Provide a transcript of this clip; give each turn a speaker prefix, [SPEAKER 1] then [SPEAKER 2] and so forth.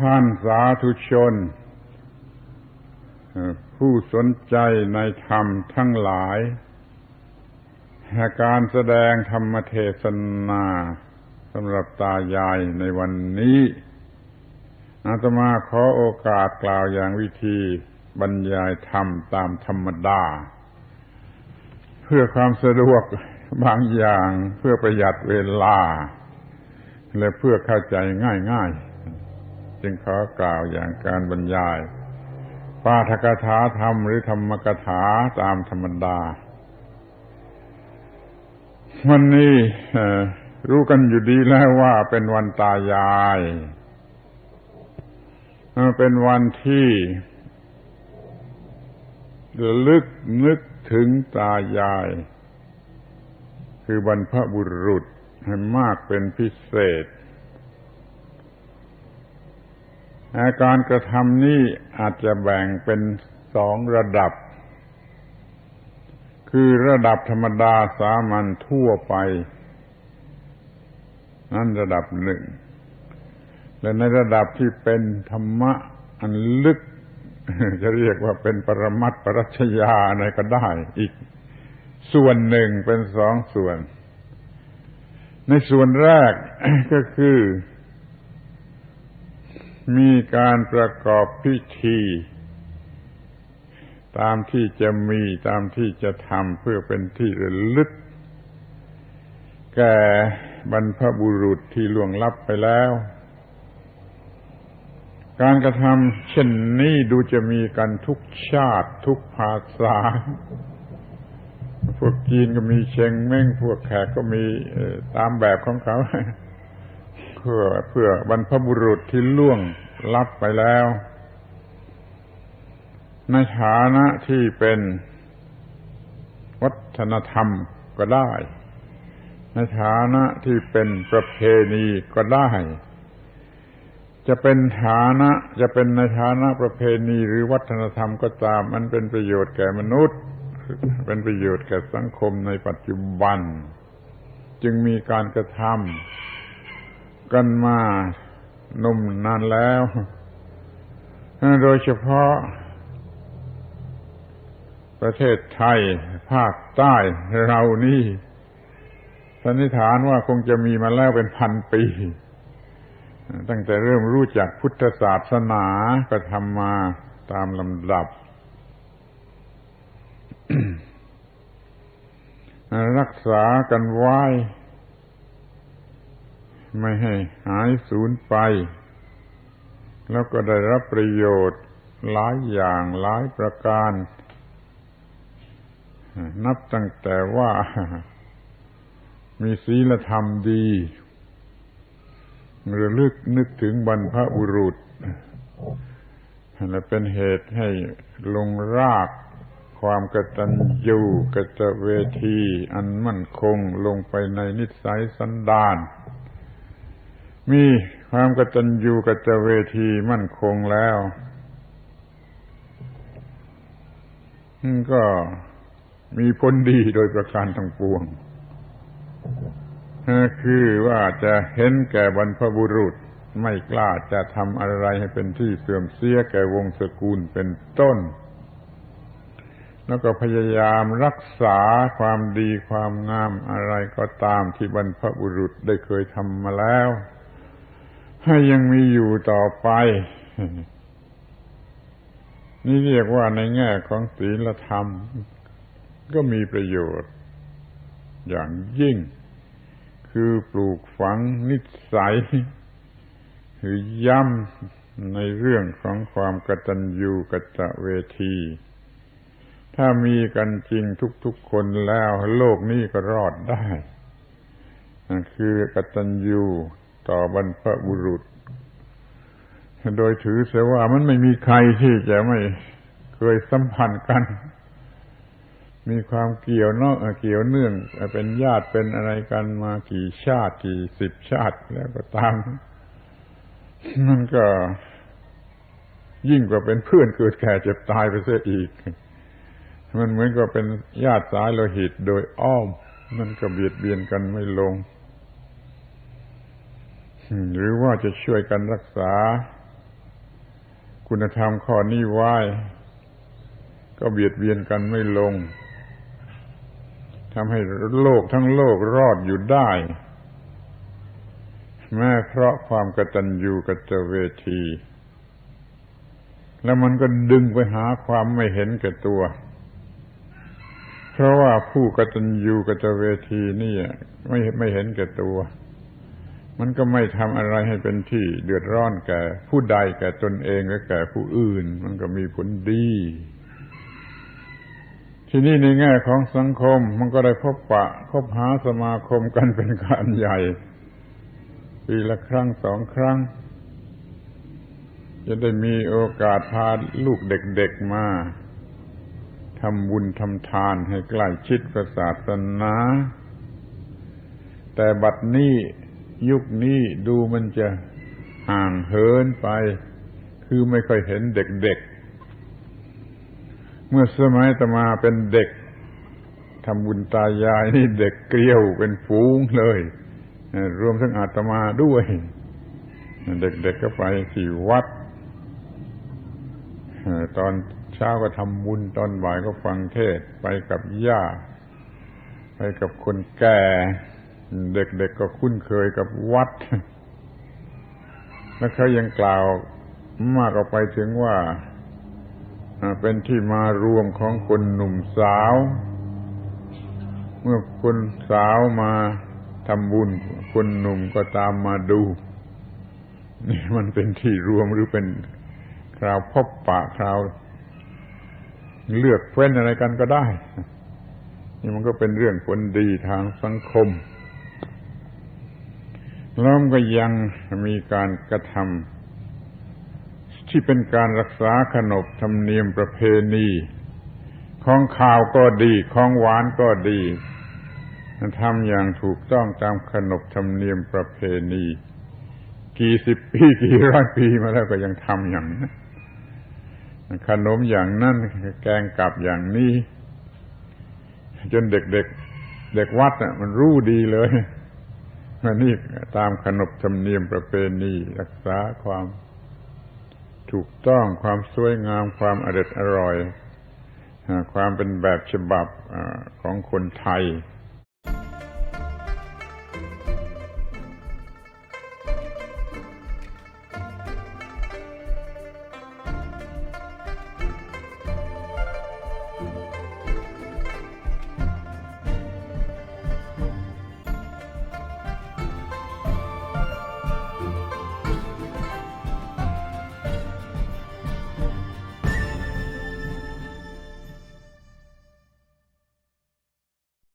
[SPEAKER 1] ท่านสาธุชน ผู้สนใจในธรรมทั้งหลายการแสดงธรรมเทศนาสำหรับตายายในวันนี้อาตมาขอโอกาสกล่าวอย่างวิธีบรรยายธรรมตามธรรมดา เพื่อความสะดวกบางอย่างเพื่อประหยัดเวลา และเพื่อเข้าใจง่ายๆ จึงขอกล่าวอย่างการบรรยายปาทกถาธรรมหรือธรรมกถาตามธรรมดา วันนี้รู้กันอยู่ดีแล้วว่าเป็นวันตายาย เป็นวันที่ระลึกนึกถึงตายาย คือบรรพบุรุษให้มากเป็นพิเศษอา การกระทำนี้อาจจะแบ่งเป็นสองระดับ คือระดับธรรมดาสามัญทั่วไป นั่นระดับหนึ่ง และในระดับที่เป็นธรรมะอันลึก จะเรียกว่าเป็นปรมัตปรัชญาอะไรก็ได้อีก ส่วนหนึ่งเป็นสองส่วน ในส่วนแรกก็คือ มีการประกอบพิธี ตามที่จะมีตามที่จะทำเพื่อเป็นที่ระลึก แก่บรรพบุรุษที่ล่วงลับไปแล้ว การกระทำเช่นนี้ดูจะมีกันทุกชาติทุกภาษา พวกจีนก็มีเชงเม้งพวกแขกก็มีตามแบบของเขา เพื่อเพื่อบรรพบุรุษที่ล่วงลับไปแล้ว ในฐานะที่เป็นวัฒนธรรมก็ได้ ในฐานะที่เป็นประเพณีก็ได้ จะเป็นฐานะจะเป็นในฐานะประเพณีหรือวัฒนธรรมก็ตาม มันเป็นประโยชน์แก่มนุษย์ เป็นประโยชน์แก่สังคมในปัจจุบัน จึงมีการกระทำ กันมานมนานแล้ว โดยเฉพาะ ประเทศไทย ภาคใต้เรานี่สันนิษฐานว่าคงจะมีมาแล้วเป็นพันปี ตั้งแต่เริ่มรู้จักพุทธศาสนาก็ทำมาตามลำดับ รักษากันไว้ ไม่ให้หายสูญไป แล้วก็ได้รับประโยชน์หลายอย่างหลายประการ นับตั้งแต่ว่า มีศีลธรรมดีระลึกนึกถึงบรรพบุรุษและเป็นเหตุให้ลงรากความกตัญญูกตเวที อันมั่นคงลงไปในนิสัยสันดาน มีความกตัญญูกตเวทีมั่นคงแล้วก็มีผลดีโดยประการทั้งปวงคือว่าจะเห็นแก่บรรพบุรุษไม่กล้าจะทำอะไรให้เป็นที่เสื่อมเสียแก่วงศกุลเป็นต้น แล้วก็พยายามรักษาความดีความงามอะไรก็ตามที่บรรพบุรุษได้เคยทำมาแล้ว ให้ยังมีอยู่ต่อไป นี่เรียกว่าในแง่ของศีลธรรม ก็มีประโยชน์ อย่างยิ่ง คือปลูกฝังนิสัยหรือย้ำในเรื่องของความกตัญญูกตเวที ถ้ามีกันจริงทุกๆคนแล้ว โลกนี้ก็รอดได้ คือกตัญญู ต่อบรรพบุรุษ โดยถือเสียว่ามันไม่มีใครที่จะไม่เคยสัมพันธ์กัน มีความเกี่ยวเนาะเกี่ยวเนื่องเป็นญาติเป็นอะไรกันมากี่ชาติกี่สิบชาติแล้วก็ตามมันก็ยิ่งกว่าเป็นเพื่อนเกิดแก่เจ็บตายไปเสียอีก มันเหมือนกับเป็นญาติสายโลหิตโดยอ้อม มันก็เบียดเบียนกันไม่ลง หรือว่าจะช่วยกันรักษา คุณธรรมข้อนี้ไว้ ก็เบียดเบียนกันไม่ลงทำให้โลกทั้งโลกรอดอยู่ได้ แม้เพราะความกตัญญูกตเวที แล้วมันก็ดึงไปหาความไม่เห็นแก่ตัว เพราะว่าผู้กตัญญูกตเวทีนี่ไม่ไม่เห็นแก่ตัว มันก็ไม่ทำอะไรให้เป็นที่เดือดร้อนแก่ ผู้ใดแก่ตนเองและแก่ผู้อื่น มันก็มีผลดี ทีนี้ในแง่ของสังคม มันก็ได้พบปะพบหาสมาคมกันเป็นการใหญ่ปีละครั้งสองครั้ง จะได้มีโอกาสพาลูกเด็กๆมาทำบุญทำทานให้ใกล้ชิดกับศาสนา แต่บัดนี้ ยุคนี้ดูมันจะห่างเหินไป คือไม่ค่อยเห็นเด็กๆ เมื่อสมัยตมาเป็นเด็กทำบุญตายายนี่เด็กเกลียวเป็นฝูงเลย รวมทั้งอาตมาด้วย เด็กๆก็ไปที่วัด ตอนเช้าก็ทำบุญตอนบ่ายก็ฟังเทศไปกับย่า ไปกับคนแก่ เด็กๆก็คุ้นเคยกับวัด แล้วเขายังกล่าวมากออกไปถึงว่าเป็นที่มารวมของคนหนุ่มสาว เมื่อคนสาวมาทำบุญ คนหนุ่มก็ตามมาดู นี่มันเป็นที่รวมหรือเป็นคราวพบปะคราว เลือกเฟ้นอะไรกันก็ได้ นี่มันก็เป็นเรื่องผลดีทางสังคม แล้วก็ยังมีการกระทำที่เป็นการรักษาขนบธรรมเนียมประเพณี ของข่าวก็ดี ของหวานก็ดีทำอย่างถูกต้องตามขนบธรรมเนียมประเพณี กี่สิบปีกี่ร้อยปีมาแล้วก็ยังทำอย่างนั้นขนมอย่างนั้นแกงกับอย่างนี้ จนเด็กๆเเด็กวัดน่ะ มันรู้ดีเลย นี่ตามขนบธรรมเนียมประเพณีรักษาความถูกต้องความสวยงามความอร็ดอร่อย ความเป็นแบบฉบับของคนไทย